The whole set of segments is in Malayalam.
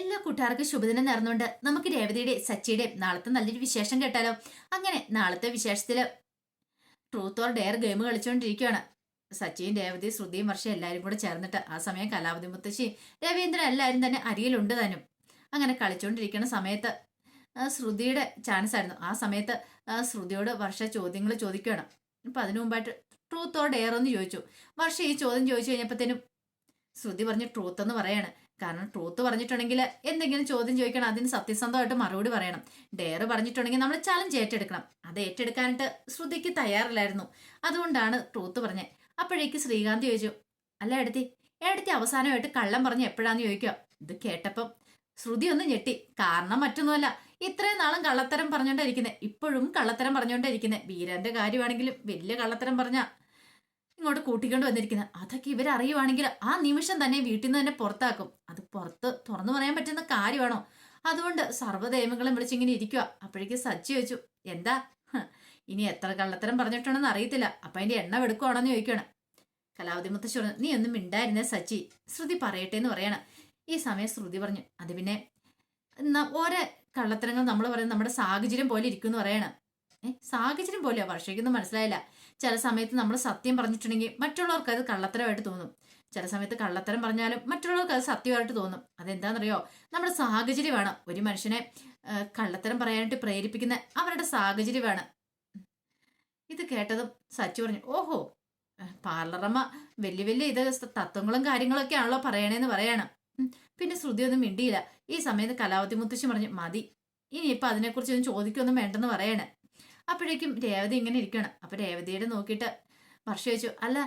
എല്ലാ കൂട്ടുകാർക്കും ശുഭദിനം നേർന്നുകൊണ്ട് നമുക്ക് രേവതിയുടെ സച്ചിയുടെ നാളത്തെ നല്ലൊരു വിശേഷം കേട്ടാലോ? അങ്ങനെ നാളത്തെ വിശേഷത്തിൽ ട്രൂത്ത് ഓർ ഡെയർ ഗെയിം കളിച്ചുകൊണ്ടിരിക്കുകയാണ് സച്ചിയും രേവതി ശ്രുതിയും വർഷം എല്ലാവരും കൂടെ ചേർന്നിട്ട് ആ സമയം കലാപതി മുത്തശ്ശി രവീന്ദ്രൻ എല്ലാവരും തന്നെ അരിയിലുണ്ട് താനും. അങ്ങനെ കളിച്ചുകൊണ്ടിരിക്കുന്ന സമയത്ത് ശ്രുതിയുടെ ചാൻസ് ആയിരുന്നു. ആ സമയത്ത് ശ്രുതിയോട് വർഷ ചോദ്യങ്ങൾ ചോദിക്കുകയാണ് അപ്പൊ അതിനു മുമ്പായിട്ട് ട്രൂത്ത് ഓർ ഡെയർ എന്ന് ചോദിച്ചു. വർഷ ഈ ചോദ്യം ചോദിച്ചു കഴിഞ്ഞപ്പോഴത്തേനും ശ്രുതി പറഞ്ഞ് ട്രൂത്ത് എന്ന് പറയാണ്. കാരണം ട്രൂത്ത് പറഞ്ഞിട്ടുണ്ടെങ്കിൽ എന്തെങ്കിലും ചോദ്യം ചോദിക്കണം അതിന് സത്യസന്ധമായിട്ട് മറുപടി പറയണം. ഡെയർ പറഞ്ഞിട്ടുണ്ടെങ്കിൽ നമ്മൾ ചലഞ്ച് ഏറ്റെടുക്കണം. അത് ഏറ്റെടുക്കാനായിട്ട് ശ്രുതിക്ക് തയ്യാറില്ലായിരുന്നു. അതുകൊണ്ടാണ് ട്രൂത്ത് പറഞ്ഞത് അപ്പോഴേക്ക് ശ്രീകാന്ത് ചോദിച്ചു അല്ല എടുത്തി എടുത്തി അവസാനമായിട്ട് കള്ളം പറഞ്ഞ് എപ്പോഴാന്ന് ചോദിക്കുക ഇത് കേട്ടപ്പം ശ്രുതി ഒന്ന് ഞെട്ടി. കാരണം മറ്റൊന്നുമല്ല ഇത്രയും നാളും കള്ളത്തരം പറഞ്ഞുകൊണ്ടിരിക്കുന്നത് ഇപ്പോഴും കള്ളത്തരം പറഞ്ഞുകൊണ്ടിരിക്കുന്നത് വീരന്റെ കാര്യമാണെങ്കിലും വലിയ കള്ളത്തരം പറഞ്ഞ ഇങ്ങോട്ട് കൂട്ടിക്കൊണ്ട് വന്നിരിക്കുന്നത് അതൊക്കെ ഇവരറിയുവാണെങ്കിൽ ആ നിമിഷം തന്നെ വീട്ടിൽ നിന്ന് തന്നെ പുറത്താക്കും. അത് പുറത്ത് തുറന്നു പറയാൻ പറ്റുന്ന കാര്യമാണോ? അതുകൊണ്ട് സർവദൈവങ്ങളും വിളിച്ചിങ്ങനെ ഇരിക്കുക അപ്പോഴേക്ക് സച്ചി വെച്ചു എന്താ? ഇനി എത്ര കള്ളത്തരം പറഞ്ഞിട്ടുണ്ടെന്ന് അറിയത്തില്ല. അപ്പൊ അതിന്റെ എണ്ണ എടുക്കുവാണെന്ന് ചോദിക്കണം കലാവതി മുത്തശ്ശി പറഞ്ഞു നീ ഒന്നും മിണ്ടായിരുന്നേ സച്ചി. ശ്രുതി പറയട്ടെ എന്ന് പറയണം. ഈ സമയം ശ്രുതി പറഞ്ഞു അത് പിന്നെ ഓരോ കള്ളത്തരങ്ങൾ നമ്മൾ പറയുന്നത് നമ്മുടെ സാഹചര്യം പോലെ ഇരിക്കും എന്ന് പറയണം. ഏഹ് സാഹചര്യം പോലെയാ? വർഷയ്ക്കൊന്നും മനസ്സിലായില്ല. ചില സമയത്ത് നമ്മൾ സത്യം പറഞ്ഞിട്ടുണ്ടെങ്കിൽ മറ്റുള്ളവർക്ക് അത് കള്ളത്തരമായിട്ട് തോന്നും. ചില സമയത്ത് കള്ളത്തരം പറഞ്ഞാലും മറ്റുള്ളവർക്ക് അത് സത്യമായിട്ട് തോന്നും. അതെന്താണെന്നറിയോ? നമ്മുടെ സാഹചര്യമാണ്. ഒരു മനുഷ്യനെ കള്ളത്തരം പറയാനായിട്ട് പ്രേരിപ്പിക്കുന്ന അവരുടെ സാഹചര്യമാണ്. ഇത് കേട്ടതും സച്ചു പറഞ്ഞു ഓഹോ പാർലറമ്മ വലിയ വലിയ ഇത് തത്വങ്ങളും കാര്യങ്ങളൊക്കെ ആണല്ലോ പറയണേന്ന് പറയണം. പിന്നെ ശ്രുതി ഒന്നും മിണ്ടിയില്ല. ഈ സമയത്ത് കലാവതി മുത്തശ്ശി പറഞ്ഞു മതി. ഇനിയിപ്പൊ അതിനെക്കുറിച്ച് ഒന്നും ചോദിക്കൊന്നും വേണ്ടെന്ന് പറയണേ. അപ്പോഴേക്കും രേവതി ഇങ്ങനെ ഇരിക്കണം അപ്പൊ രേവതിയുടെ നോക്കിയിട്ട് വർഷ ചോദിച്ചു അല്ല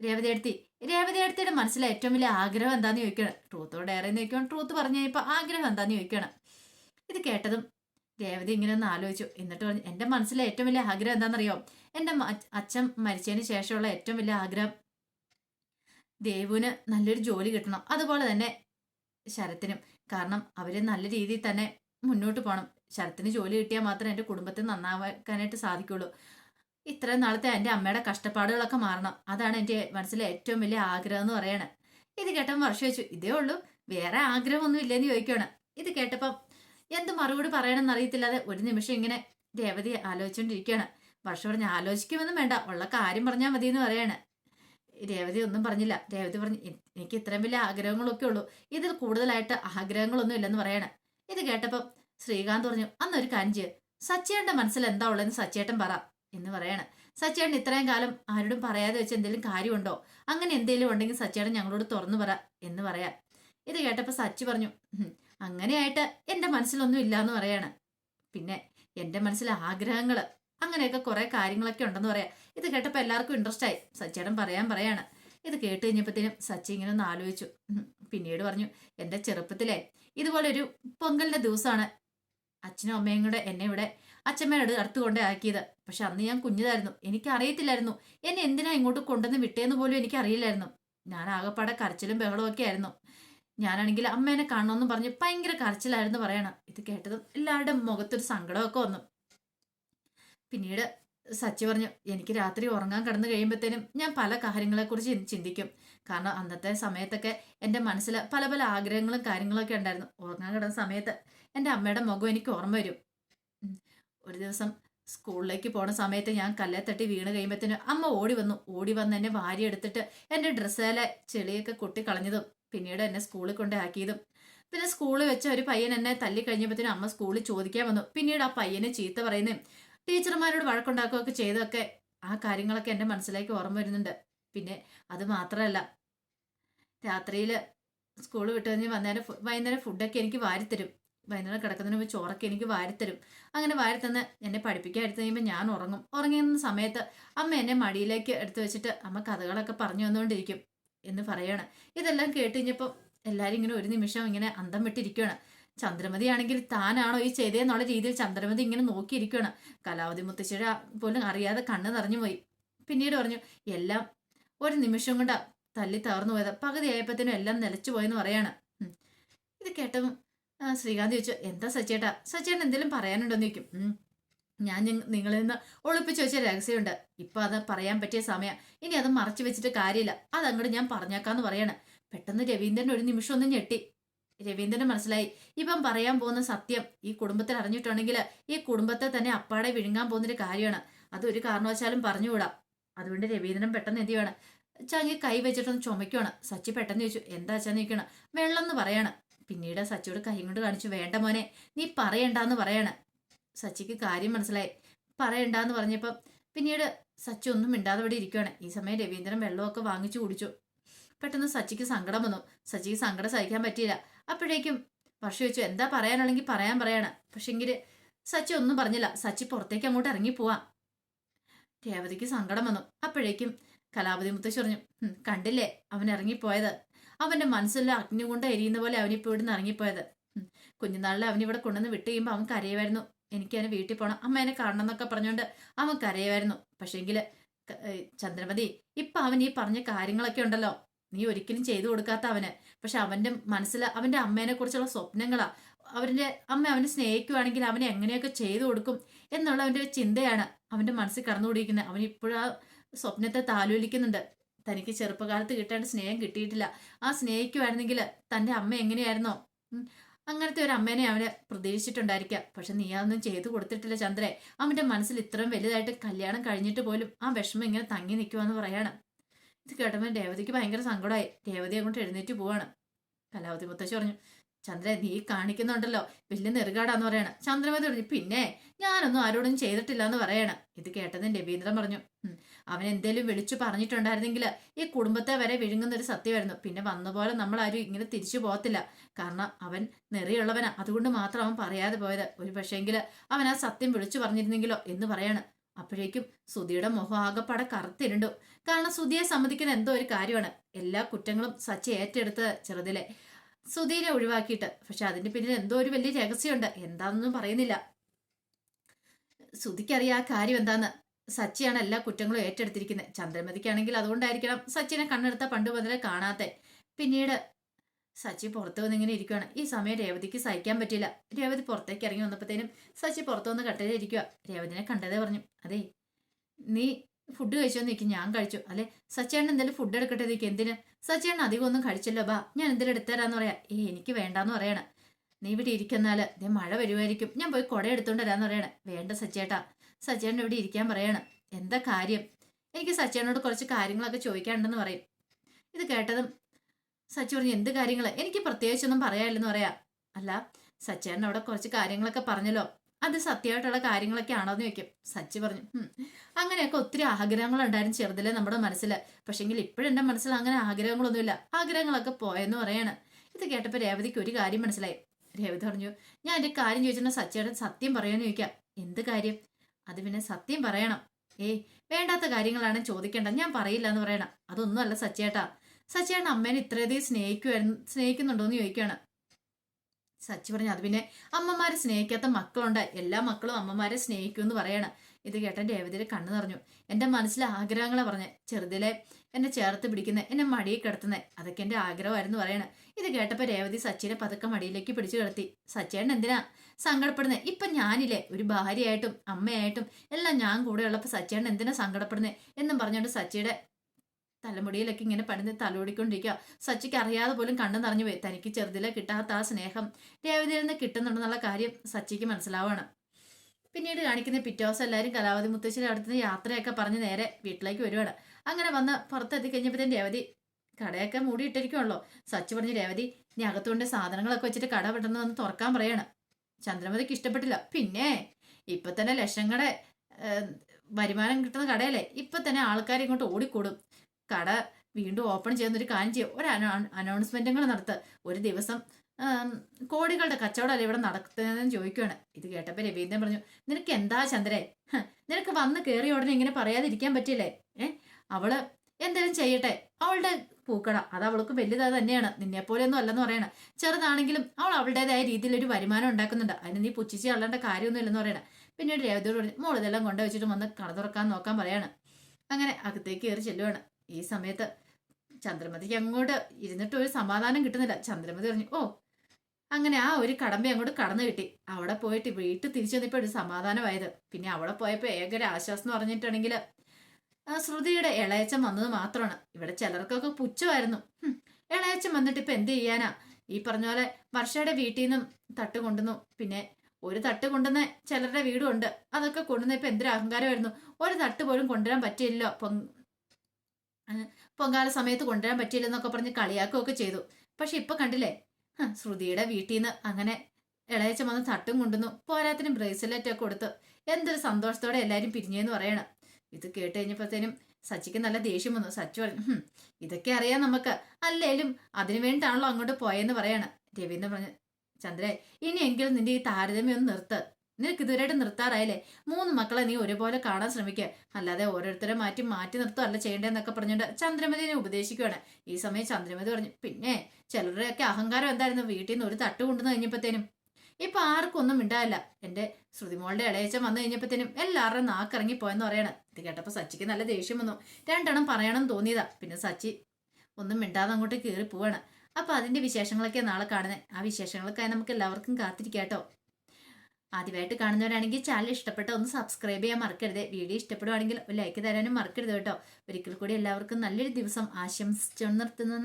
രേവതി രേവതിയെടുത്തിയുടെ രേവതി മനസ്സിലെ ഏറ്റവും വലിയ ആഗ്രഹം എന്താന്ന് ചോദിക്കണം ട്രൂത്തോട് ഏറെ ചോദിക്കണം ട്രൂത്ത് പറഞ്ഞു കഴിഞ്ഞപ്പോൾ ആഗ്രഹം എന്താന്ന് ചോദിക്കണം ഇത് കേട്ടതും രേവതി ഇങ്ങനെ ഒന്ന് ആലോചിച്ചു. എന്നിട്ട് പറഞ്ഞു എന്റെ മനസ്സിലെ ഏറ്റവും വലിയ ആഗ്രഹം എന്താണെന്നറിയോ എന്റെ അച്ഛൻ മരിച്ചതിന് ശേഷമുള്ള ഏറ്റവും വലിയ ആഗ്രഹം ദേവുവിന് നല്ലൊരു ജോലി കിട്ടണം. അതുപോലെ തന്നെ ശരത്തിനും. കാരണം അവർ നല്ല രീതിയിൽ തന്നെ മുന്നോട്ട് പോകണം. ശരത്തിന് ജോലി കിട്ടിയാൽ മാത്രമേ എന്റെ കുടുംബത്തെ നന്നാവാനായിട്ട് സാധിക്കുള്ളൂ. ഇത്രയും നാളത്തെ എന്റെ അമ്മയുടെ കഷ്ടപ്പാടുകളൊക്കെ മാറണം. അതാണ് എന്റെ മനസ്സിലെ ഏറ്റവും വലിയ ആഗ്രഹം എന്ന് പറയണേ. ഇത് കേട്ടപ്പോൾ വർഷം വെച്ചു ഇതേ ഉള്ളൂ വേറെ ആഗ്രഹമൊന്നും ഇല്ലെന്ന് ചോദിക്കുകയാണ് ഇത് കേട്ടപ്പം എന്ത് മറുപടി പറയണമെന്ന് അറിയത്തില്ലാതെ ഒരു നിമിഷം ഇങ്ങനെ രേവതി ആലോചിച്ചുകൊണ്ടിരിക്കുകയാണ് വർഷം പറഞ്ഞ് ആലോചിക്കുമെന്നും വേണ്ട ഉള്ള കാര്യം പറഞ്ഞാൽ മതി എന്ന് പറയാണ്. രേവതി ഒന്നും പറഞ്ഞില്ല. രേവതി പറഞ്ഞു എനിക്ക് ഇത്രയും വലിയ ആഗ്രഹങ്ങളൊക്കെ ഉള്ളൂ. ഇതിൽ കൂടുതലായിട്ട് ആഗ്രഹങ്ങളൊന്നും ഇല്ലെന്ന് പറയണേ. ഇത് കേട്ടപ്പം ശ്രീകാന്ത് പറഞ്ഞു അന്നൊരു ചെയ്യ്. സച്ചേട്ടന്റെ മനസ്സിൽ എന്താ ഉള്ളതെന്ന് സച്ചേട്ടൻ പറ എന്ന് പറയാണ്. സച്ചേട്ടൻ ഇത്രയും കാലം ആരോടും പറയാതെ വെച്ച് എന്തെങ്കിലും കാര്യമുണ്ടോ? അങ്ങനെ എന്തെങ്കിലും ഉണ്ടെങ്കിൽ സച്ചേട്ടൻ ഞങ്ങളോട് തുറന്നു പറ എന്ന് പറയാം. ഇത് കേട്ടപ്പോൾ സച്ചി പറഞ്ഞു "ഹും, അങ്ങനെയായിട്ട് എന്റെ മനസ്സിലൊന്നും ഇല്ല എന്ന് പറയാണ്. പിന്നെ എന്റെ മനസ്സിൽ ആഗ്രഹങ്ങൾ അങ്ങനെയൊക്കെ കുറെ കാര്യങ്ങളൊക്കെ ഉണ്ടെന്ന് പറയാം. ഇത് കേട്ടപ്പോൾ എല്ലാവർക്കും ഇൻട്രസ്റ്റ് ആയി. സച്ചേട്ടൻ പറയാൻ പറയാണ്. ഇത് കേട്ട് കഴിഞ്ഞപ്പോഴത്തേനും സച്ചി ഇങ്ങനെ ഒന്ന് ആലോചിച്ചു. പിന്നീട് പറഞ്ഞു എന്റെ ചെറുപ്പത്തിലെ ഇതുപോലൊരു പൊങ്കലിന്റെ ദിവസമാണ്. അച്ഛനും അമ്മയും കൂടെ എന്നെ ഇവിടെ അച്ഛമ്മയുടെ അടുത്ത് കൊണ്ടേ ആക്കിയത്. പക്ഷെ അന്ന് ഞാൻ കുഞ്ഞതായിരുന്നു. എനിക്ക് അറിയത്തില്ലായിരുന്നു എന്നെ എന്തിനാ ഇങ്ങോട്ട് കൊണ്ടുവന്ന് വിട്ടേന്ന് പോലും എനിക്ക് അറിയില്ലായിരുന്നു ഞാൻ ആകെപ്പാടെ കരച്ചിലും ബഹളവും ഒക്കെ ആയിരുന്നു. ഞാനാണെങ്കിൽ അമ്മേനെ കാണണമെന്ന് പറഞ്ഞ് ഭയങ്കര കരച്ചിലായിരുന്നു പറയണം ഇത് കേട്ടതും എല്ലാവരുടെയും മുഖത്തൊരു സങ്കടമൊക്കെ വന്നു. പിന്നീട് സച്ചി പറഞ്ഞു എനിക്ക് രാത്രി ഉറങ്ങാൻ കിടന്നു കഴിയുമ്പോഴത്തേനും ഞാൻ പല കാര്യങ്ങളെക്കുറിച്ച് ചിന്തിക്കും. കാരണം അന്നത്തെ സമയത്തൊക്കെ എന്റെ മനസ്സിൽ പല പല ആഗ്രഹങ്ങളും കാര്യങ്ങളൊക്കെ ഉണ്ടായിരുന്നു. ഉറങ്ങാൻ കിടന്ന സമയത്ത് എന്റെ അമ്മയുടെ മുഖം എനിക്ക് ഓർമ്മ വരും. ഒരു ദിവസം സ്കൂളിലേക്ക് പോണ സമയത്ത് ഞാൻ കല്ലേത്തട്ടി വീണ് കഴിയുമ്പോഴത്തേന് അമ്മ ഓടി വന്നു. ഓടി വന്ന് എന്നെ വാരി എടുത്തിട്ട് എന്റെ ഡ്രസ്സിലെ ചെളിയൊക്കെ കൊട്ടി കളഞ്ഞതും പിന്നീട് എന്നെ സ്കൂളിൽ കൊണ്ടാക്കിയതും പിന്നെ സ്കൂളിൽ വെച്ച ഒരു പയ്യൻ എന്നെ തല്ലി അമ്മ സ്കൂളിൽ ചോദിക്കാൻ വന്നു. പിന്നീട് ആ പയ്യനെ ചീത്ത പറയുന്നതും ടീച്ചർമാരോട് വഴക്കുണ്ടാക്കുകയൊക്കെ ചെയ്തൊക്കെ ആ കാര്യങ്ങളൊക്കെ എന്റെ മനസ്സിലേക്ക് ഓർമ്മ വരുന്നുണ്ട്. പിന്നെ അത് മാത്രമല്ല രാത്രിയിൽ സ്കൂൾ വിട്ട് കഴിഞ്ഞ് വന്നേരം വൈകുന്നേരം ഫുഡൊക്കെ എനിക്ക് വാരിത്തരും. വൈകുന്നേരം കിടക്കുന്നതിന് മുമ്പ് ചോറൊക്കെ എനിക്ക് വാരിത്തരും. അങ്ങനെ വാരിത്തന്ന് എന്നെ പഠിപ്പിക്കാൻ എടുത്തു കഴിയുമ്പോൾ ഞാൻ ഉറങ്ങും. ഉറങ്ങുന്ന സമയത്ത് അമ്മ എന്നെ മടിയിലേക്ക് എടുത്തു വെച്ചിട്ട് അമ്മ കഥകളൊക്കെ പറഞ്ഞു വന്നുകൊണ്ടിരിക്കും എന്ന് പറയാണ്. ഇതെല്ലാം കേട്ട് കഴിഞ്ഞപ്പോൾ എല്ലാവരും ഇങ്ങനെ ഒരു നിമിഷം ഇങ്ങനെ അന്തം വിട്ടിരിക്കുകയാണ്. ചന്ദ്രമതി ആണെങ്കിൽ താനാണോ ഈ ചെയ്തതെന്നുള്ള രീതിയിൽ ചന്ദ്രമതി ഇങ്ങനെ നോക്കിയിരിക്കുകയാണ്. കലാവതി മുത്തശ്ശിയുടെ പോലും അറിയാതെ കണ്ണ് നിറഞ്ഞു പോയി. പിന്നീട് പറഞ്ഞു എല്ലാം ഒരു നിമിഷം കൊണ്ട് തല്ലി തകർന്നു പോയത്. പകുതി ആയപ്പത്തിനും എല്ലാം നിലച്ചു പോയെന്ന് പറയാണ്. ഇത് കേട്ടതും ശ്രീകാന്ത് ചോദിച്ചു എന്താ സച്ചേട്ടാ? സച്ചേട്ടൻ എന്തെങ്കിലും പറയാനുണ്ടോന്ന് ചോദിക്കും. ഞാൻ നിങ്ങ- നിങ്ങളിൽ നിന്ന് ഒളിപ്പിച്ചു വെച്ച രഹസ്യമുണ്ട്. ഇപ്പൊ അത് പറയാൻ പറ്റിയ സമയം. ഇനി അത് മറച്ചു വെച്ചിട്ട് കാര്യമില്ല. അത് അങ്ങോട്ട് ഞാൻ പറഞ്ഞേക്കാന്ന് പറയാണ്. പെട്ടെന്ന് രവീന്ദ്രൻ ഒരു നിമിഷം ഒന്ന് ഞെട്ടി. രവീന്ദ്രന് മനസ്സിലായി. ഇപ്പം പറയാൻ പോകുന്ന സത്യം ഈ കുടുംബത്തിൽ അറിഞ്ഞിട്ടുണ്ടെങ്കിൽ ഈ കുടുംബത്തെ തന്നെ അപ്പാടെ വിഴുങ്ങാൻ പോകുന്നൊരു കാര്യമാണ്. അതൊരു കാരണവശാലും പറഞ്ഞുകൂടാ. അതുകൊണ്ട് രവീന്ദ്രൻ പെട്ടെന്ന് എന്ത് ചെയ്യണം? ചങ്ങി കൈ വെച്ചിട്ടൊന്ന് ചുമയ്ക്കുവാണ്. സച്ചി പെട്ടെന്ന് ചോദിച്ചു എന്താ അച്ഛൻ നിൽക്കണം വെള്ളം എന്ന് പറയാണ്. പിന്നീട് സച്ചിയോട് കൈ കൊണ്ട് കാണിച്ചു വേണ്ട മോനെ നീ പറയണ്ടാന്ന് പറയാണ്. സച്ചിക്ക് കാര്യം മനസ്സിലായി. പറയണ്ടാന്ന് പറഞ്ഞപ്പം പിന്നീട് സച്ചി ഒന്നും മിണ്ടാതെ ഇവിടെ ഇരിക്കുകയാണ് ഈ സമയം രവീന്ദ്രൻ വെള്ളമൊക്കെ വാങ്ങിച്ചു കുടിച്ചു. പെട്ടെന്ന് സച്ചിക്ക് സങ്കടം വന്നു. സച്ചിക്ക് സങ്കടം സഹിക്കാൻ പറ്റിയില്ല. അപ്പോഴേക്കും വർഷ വെച്ചു എന്താ പറയാനാണെങ്കിൽ പറയാൻ പറയാണ്. പക്ഷെങ്കിൽ സച്ചി ഒന്നും പറഞ്ഞില്ല. സച്ചി പുറത്തേക്ക് അങ്ങോട്ട് ഇറങ്ങി രേവതിക്ക് സങ്കടം വന്നു. അപ്പോഴേക്കും കലാപതി മുത്തശ്ശി പറഞ്ഞു കണ്ടില്ലേ? അവൻ ഇറങ്ങിപ്പോയത്. അവന്റെ മനസ്സിലെ അഗ്നി കൊണ്ട് എരിയുന്ന പോലെ അവനിപ്പോ ഇവിടുന്ന് ഇറങ്ങിപ്പോയത്. കുഞ്ഞുനാളിൽ അവനിവിടെ കൊണ്ടുവന്ന് വിട്ട് കഴിയുമ്പോൾ അവൻ കരയുമായിരുന്നു. എനിക്ക് അവന് വീട്ടിൽ പോകണം അമ്മ എന്നെ കാണണം എന്നൊക്കെ പറഞ്ഞുകൊണ്ട് അവൻ കരയുമായിരുന്നു. പക്ഷേങ്കിൽ ചന്ദ്രമതി ഇപ്പൊ അവൻ ഈ പറഞ്ഞ കാര്യങ്ങളൊക്കെ ഉണ്ടല്ലോ. നീ ഒരിക്കലും ചെയ്തു കൊടുക്കാത്ത അവന്. പക്ഷെ അവന്റെ മനസ്സിൽ അവന്റെ അമ്മേനെ കുറിച്ചുള്ള സ്വപ്നങ്ങളാ. അവന്റെ അമ്മ അവനെ സ്നേഹിക്കുവാണെങ്കിൽ അവനെ എങ്ങനെയൊക്കെ ചെയ്തു കൊടുക്കും എന്നുള്ള അവന്റെ ചിന്തയാണ് അവന്റെ മനസ്സിൽ കടന്നുകൂടിയിരിക്കുന്നത്. അവൻ ഇപ്പോഴാ സ്വപ്നത്തെ താലോലിക്കുന്നുണ്ട്. തനിക്ക് ചെറുപ്പകാലത്ത് കിട്ടേണ്ട സ്നേഹം കിട്ടിയിട്ടില്ല. ആ സ്നേഹിക്കുവായിരുന്നെങ്കിൽ തന്റെ അമ്മ എങ്ങനെയായിരുന്നോ? അങ്ങനത്തെ ഒരു അമ്മേനെ അവന് പ്രതീക്ഷിച്ചിട്ടുണ്ടായിരിക്കാം. പക്ഷെ നീ അതൊന്നും ചെയ്തു കൊടുത്തിട്ടില്ല ചന്ദ്രേ. അവന്റെ മനസ്സിൽ ഇത്രയും വലുതായിട്ട് കല്യാണം കഴിഞ്ഞിട്ട് പോലും ആ വിഷമം ഇങ്ങനെ തങ്ങി നിൽക്കുവാന്ന് പറയാണ്. ഇത് കേട്ടപ്പോൾ രേവതിക്ക് ഭയങ്കര സങ്കടമായി. രേവതി അങ്ങോട്ട് എഴുന്നേറ്റ് പോവാണ്. കലാവതി മുത്തശ്ശി പറഞ്ഞു ചന്ദ്ര നീ കാണിക്കുന്നുണ്ടല്ലോ. വലിയ നെറുകാടാന്ന് പറയണം. ചന്ദ്രമതി പറഞ്ഞു പിന്നെ ഞാനൊന്നും ആരോടും ചെയ്തിട്ടില്ല എന്ന് പറയണം. ഇത് കേട്ടതും രവീന്ദ്രൻ പറഞ്ഞു "ഉം, അവൻ എന്തേലും വിളിച്ചു പറഞ്ഞിട്ടുണ്ടായിരുന്നെങ്കിൽ ഈ കുടുംബത്തെ വരെ വിഴുങ്ങുന്ന ഒരു സത്യമായിരുന്നു. പിന്നെ വന്ന പോലെ നമ്മൾ ആരും ഇങ്ങനെ തിരിച്ചു പോകത്തില്ല. കാരണം അവൻ നെറിയുള്ളവനാ. അതുകൊണ്ട് മാത്രം അവൻ പറയാതെ പോയത്. ഒരു പക്ഷേങ്കിൽ അവൻ ആ സത്യം വിളിച്ചു പറഞ്ഞിരുന്നെങ്കിലോ എന്ന് പറയാണ്. അപ്പോഴേക്കും സുധിയുടെ മുഖം ആകെപ്പാടെ കറുത്തിരുണ്ടു. കാരണം സുധിയെ സമ്മതിക്കുന്ന എന്തോ ഒരു കാര്യമാണ്. എല്ലാ കുറ്റങ്ങളും സച്ചി ഏറ്റെടുത്ത് ചെറുതിലെ സുധീനെ ഒഴിവാക്കിയിട്ട്. പക്ഷെ അതിന്റെ പിന്നിൽ എന്തോ ഒരു വലിയ രഹസ്യമുണ്ട്. എന്താണെന്നൊന്നും പറയുന്നില്ല. സുധിക്കറിയാം ആ കാര്യം എന്താന്ന്? സച്ചിയാണ് എല്ലാ കുറ്റങ്ങളും ഏറ്റെടുത്തിരിക്കുന്നത്. ചന്ദ്രമതിക്കാണെങ്കിൽ അതുകൊണ്ടായിരിക്കണം സച്ചിനെ കണ്ണെടുത്ത പണ്ട് മുതലേ കാണാത്തെ. പിന്നീട് സച്ചി പുറത്തു വന്ന് ഇങ്ങനെ ഇരിക്കുകയാണ് ഈ സമയം രേവതിക്ക് സഹിക്കാൻ പറ്റില്ല. രേവതി പുറത്തേക്ക് ഇറങ്ങി വന്നപ്പോഴത്തേനും സച്ചി പുറത്തു വന്ന് കട്ടയിലിരിക്കുക രേവതിനെ കണ്ടതേ പറഞ്ഞു അതെ നീ ഫുഡ് കഴിച്ചോ നിൽക്കും ഞാൻ കഴിച്ചു. അല്ലെ സച്ചേണ്ണൻ എന്തെങ്കിലും ഫുഡ് എടുക്കട്ടെ നിൽക്കും എന്തിന്? സച്ചേണ്ണൻ അധികം ഒന്നും കഴിച്ചല്ലോ ബാ. ഞാൻ എന്തെങ്കിലും എടുത്തരാന്ന് പറയാ. ഏ എനിക്ക് വേണ്ടാന്ന് പറയണ. നീ ഇവിടെ ഇരിക്കുന്നാൽ ദേ മഴ വരുമായിരിക്കും ഞാൻ പോയി കുട എടുത്തോണ്ട് വരാന്ന് പറയണേ. വേണ്ട സച്ചേട്ടാ സച്ചേട്ടൻ ഇവിടെ ഇരിക്കാൻ പറയണം. എന്താ കാര്യം? എനിക്ക് സച്ചേട്ടനോട് കുറച്ച് കാര്യങ്ങളൊക്കെ ചോദിക്കാനുണ്ടെന്ന് പറയും. ഇത് കേട്ടതും സച്ചി പറഞ്ഞു എന്ത് കാര്യങ്ങൾ എനിക്ക് പ്രത്യേകിച്ചൊന്നും പറയാനില്ലെന്ന് പറയാ. അല്ല സച്ചേട്ടൻ അവിടെ കുറച്ച് കാര്യങ്ങളൊക്കെ പറഞ്ഞല്ലോ. അത് സത്യമായിട്ടുള്ള കാര്യങ്ങളൊക്കെ ആണോന്ന് ചോദിക്കും. സച്ചി പറഞ്ഞു "ഉം, അങ്ങനെയൊക്കെ ഒത്തിരി ആഗ്രഹങ്ങൾ ഉണ്ടായിരുന്നു ചെറുതിലെ നമ്മുടെ മനസ്സിൽ പക്ഷെങ്കിൽ എന്റെ മനസ്സിൽ അങ്ങനെ ആഗ്രഹങ്ങളൊന്നുമില്ല. ആഗ്രഹങ്ങളൊക്കെ പോയെന്ന് പറയാണ്. ഇത് കേട്ടപ്പോൾ രേവതിക്ക് ഒരു കാര്യം മനസ്സിലായി. രേവതി പറഞ്ഞു ഞാൻ എന്റെ കാര്യം ചോദിച്ചിട്ടുണ്ടെങ്കിൽ സച്ചേട്ടൻ സത്യം പറയാന്ന് ചോദിക്കാം. എന്ത് കാര്യം? അത് പിന്നെ സത്യം പറയണം. ഏയ് വേണ്ടാത്ത കാര്യങ്ങളാണ് ചോദിക്കേണ്ട. ഞാൻ പറയില്ല എന്ന് പറയണം. അതൊന്നും അല്ല സച്ചേട്ടാ. സച്ചേട്ടൻ അമ്മേനെ ഇത്രയധികം സ്നേഹിക്കുമായിരുന്നു സ്നേഹിക്കുന്നുണ്ടോ എന്ന് ചോദിക്കുകയാണ്. സച്ചി പറഞ്ഞു അത് പിന്നെ അമ്മമാരെ സ്നേഹിക്കാത്ത മക്കളുണ്ട്. എല്ലാ മക്കളും അമ്മമാരെ സ്നേഹിക്കും എന്ന് പറയണം. ഇത് കേട്ട രേവതിയുടെ കണ്ണു നിറഞ്ഞു. എന്റെ മനസ്സിലെ ആഗ്രഹങ്ങളെ പറഞ്ഞ്. ചെറുതിലെ എന്നെ ചേർത്ത് പിടിക്കുന്ന എന്നെ മടിയിൽ കിടത്തുന്നത് അതൊക്കെ എന്റെ ആഗ്രഹമായിരുന്നു പറയണേ. ഇത് കേട്ടപ്പോൾ രേവതി സച്ചിനെ പതുക്കെ മടിയിലേക്ക് പിടിച്ചു കിടത്തി. സച്ചേട്ടൻ എന്തിനാ സങ്കടപ്പെടുന്നത് ഇപ്പൊ ഞാനില്ലേ. ഒരു ഭാര്യയായിട്ടും അമ്മയായിട്ടും എല്ലാം ഞാൻ കൂടെ ഉള്ളപ്പോ സച്ചേട്ടൻ എന്തിനാ സങ്കടപ്പെടുന്നത് എന്നും പറഞ്ഞുകൊണ്ട് സച്ചിയുടെ തലമുടിയിലൊക്കെ ഇങ്ങനെ പണിത് തലോടിക്കൊണ്ടിരിക്കുക സച്ചിക്ക് അറിയാതെ പോലും കണ്ണു നിറഞ്ഞു പോയി തനിക്ക് ചെറുതിലെ കിട്ടാത്ത ആ സ്നേഹം രേവതിയിൽ നിന്ന് കിട്ടുന്നുണ്ടെന്നുള്ള കാര്യം സച്ചിക്ക് മനസ്സിലാവാണ് പിന്നീട് കാണിക്കുന്ന പിറ്റേ ദിവസം എല്ലാവരും കലാവതി മുത്തശ്ശിയുടെ അടുത്ത് യാത്രയൊക്കെ പറഞ്ഞ് നേരെ വീട്ടിലേക്ക് വരുവാണ്. അങ്ങനെ വന്ന് പുറത്തെത്തി കഴിഞ്ഞപ്പോൾ രേവതി കടയൊക്കെ മൂടിയിട്ടിരിക്കുമല്ലോ സച്ചു പറഞ്ഞ് രേവതി നീ അകത്തുകൊണ്ട് സാധനങ്ങളൊക്കെ വെച്ചിട്ട് കട പെട്ടെന്ന് വന്ന് തുറക്കാൻ പറയാണ്. ചന്ദ്രമതിക്ക് ഇഷ്ടപ്പെട്ടില്ല. പിന്നെ ഇപ്പൊ തന്നെ ലക്ഷങ്ങളുടെ വരുമാനം കിട്ടുന്ന കടയല്ലേ. ഇപ്പൊ തന്നെ ആൾക്കാർ ഇങ്ങോട്ട് ഓടിക്കൂടും. കട വീണ്ടും ഓപ്പൺ ചെയ്യുന്ന ഒരു കാര്യം ചെയ്യും. ഒരു അനൗൺസ്മെന്റുകൾ നടത്തുക ഒരു ദിവസം കോടികളുടെ കച്ചവടമല്ലേ ഇവിടെ നടക്കുന്നതെന്ന് ചോദിക്കുകയാണ് ഇത് കേട്ടപ്പോൾ രവീന്ദ്രൻ പറഞ്ഞു നിനക്ക് എന്താ ചന്ദ്രേ നിനക്ക് വന്ന് കയറിയ ഉടനെ ഇങ്ങനെ പറയാതിരിക്കാൻ പറ്റില്ലേ? ഏ അവൾ എന്തെങ്കിലും ചെയ്യട്ടെ? അവളുടെ പൂക്കട അത് അവൾക്ക് വലുത് തന്നെയാണ്. നിന്നെ പോലെയൊന്നും അല്ലെന്ന് പറയണം. ചെറുതാണെങ്കിലും അവൾ അവളുടേതായ രീതിയിൽ ഒരു വരുമാനം ഉണ്ടാക്കുന്നുണ്ട്. അതിന് നീ പുച്ഛിച്ച് അള്ളേണ്ട കാര്യമൊന്നും ഇല്ലെന്ന് പറയണം. പിന്നീട് രേവതിയോട് പറഞ്ഞു മോൾ ഇതെല്ലാം കൊണ്ടുവച്ചിട്ട് വന്ന് കട തുറക്കാൻ നോക്കാൻ പറയാണ്. അങ്ങനെ അകത്തേക്ക് കയറി ചെല്ലുവാണ്. ഈ സമയത്ത് ചന്ദ്രമതിക്ക് അങ്ങോട്ട് ഇരുന്നിട്ട് ഒരു സമാധാനം കിട്ടുന്നില്ല. ചന്ദ്രമതി പറഞ്ഞു ഓ അങ്ങനെ ആ ഒരു കടമ്പ അങ്ങോട്ട് കടന്നു കിട്ടി. അവിടെ പോയിട്ട് വീട്ടിൽ തിരിച്ചു വന്നപ്പോൾ ഒരു സമാധാനമായത്. പിന്നെ അവിടെ പോയപ്പോൾ ഏക ആശ്വാസം എന്ന് പറഞ്ഞിട്ടുണ്ടെങ്കിൽ ശ്രുതിയുടെ ഇളയച്ചൻ വന്നത് മാത്രമാണ്. ഇവിടെ ചിലർക്കൊക്കെ പുച്ഛമായിരുന്നു. ഇളയച്ചൻ വന്നിട്ട് ഇപ്പൊ എന്ത് ചെയ്യാനാ? ഈ പറഞ്ഞ പോലെ വർഷയുടെ വീട്ടിൽ നിന്നും തട്ട് കൊണ്ടുവന്നു. പിന്നെ ഒരു തട്ട് കൊണ്ടുവന്ന ചിലരുടെ വീടും ഉണ്ട്. അതൊക്കെ കൊണ്ടുവന്ന ഇപ്പൊ എന്തൊരു അഹങ്കാരമായിരുന്നു. ഒരു തട്ട് പോലും കൊണ്ടുവരാൻ പറ്റിയില്ലോ പൊങ് പൊങ്കാല സമയത്ത് കൊണ്ടുവരാൻ പറ്റിയില്ലെന്നൊക്കെ പറഞ്ഞ് കളിയാക്കുകയൊക്കെ ചെയ്തു. പക്ഷെ ഇപ്പൊ കണ്ടില്ലേ ശ്രുതിയുടെ വീട്ടിൽ നിന്ന് അങ്ങനെ ഇളയച്ച വന്ന് തട്ടും കൊണ്ടുവന്നു. പോരാത്തിനും ബ്രേസ്ലെറ്റ് ഒക്കെ കൊടുത്തു എന്തൊരു സന്തോഷത്തോടെ എല്ലാവരും പിരിഞ്ഞേന്ന് പറയണം. ഇത് കേട്ട് കഴിഞ്ഞപ്പോഴത്തേനും സച്ചിക്ക് നല്ല ദേഷ്യം വന്നു. സച്ചു പറഞ്ഞു ഇതൊക്കെ അറിയാം നമുക്ക്. അല്ലേലും അതിനു വേണ്ടിയിട്ടാണല്ലോ അങ്ങോട്ട് പോയെന്ന് പറയാണ്. രവീന്ദ്രൻ പറഞ്ഞു ചന്ദ്രേ ഇനിയെങ്കിലും നിന്റെ ഈ താരതമ്യം ഒന്ന് നിർത്ത്. നിനക്ക് ഇതുവരെയായിട്ട് നിർത്താറായില്ലേ? മൂന്ന് മക്കളെ നീ ഒരുപോലെ കാണാൻ ശ്രമിക്കുക അല്ലാതെ ഓരോരുത്തരെ മാറ്റി മാറ്റി നിർത്തുകയല്ല ചെയ്യേണ്ടതെന്നൊക്കെ പറഞ്ഞുകൊണ്ട് ചന്ദ്രമതിനെ ഉപദേശിക്കുകയാണ് ഈ സമയം ചന്ദ്രമതി പറഞ്ഞു പിന്നെ ചിലരുടെയൊക്കെ അഹങ്കാരം എന്തായിരുന്നു? വീട്ടിൽ നിന്ന് ഒരു തട്ട് കൊണ്ടുവന്ന് കഴിഞ്ഞപ്പോഴത്തേനും. ഇപ്പൊ ആർക്കും ഒന്നും മിണ്ടായില്ല എന്റെ ശ്രുതിമോളുടെ ഇളയച്ചൻ വന്നു കഴിഞ്ഞപ്പോഴത്തേനും എല്ലാവരുടെ നാക്കിറങ്ങി പോയെന്ന് പറയണം. ഇത് കേട്ടപ്പോ സച്ചിക്ക് നല്ല ദേഷ്യം വന്നു. രണ്ടെണ്ണം പറയണം തോന്നിയതാ. പിന്നെ സച്ചി ഒന്നും മിണ്ടാതെ അങ്ങോട്ട് കയറി പോവാണ്. അപ്പൊ അതിന്റെ വിശേഷങ്ങളൊക്കെ നാളെ കാണുന്നത് ആ വിശേഷങ്ങളൊക്കെ നമുക്ക് എല്ലാവർക്കും കാത്തിരിക്കാട്ടോ. ആദ്യമായിട്ട് കാണുന്നവരാണെങ്കിൽ ചാനൽ ഇഷ്ടപ്പെട്ട ഒന്ന് സബ്സ്ക്രൈബ് ചെയ്യാൻ മറക്കരുത്. വീഡിയോ ഇഷ്ടപ്പെടുവാണെങ്കിൽ ഒരു ലൈക്ക് തരാനും മറക്കരുത് കേട്ടോ. ഒരിക്കൽ കൂടി എല്ലാവർക്കും നല്ലൊരു ദിവസം ആശംസിച്ചു നിർത്തുന്നു.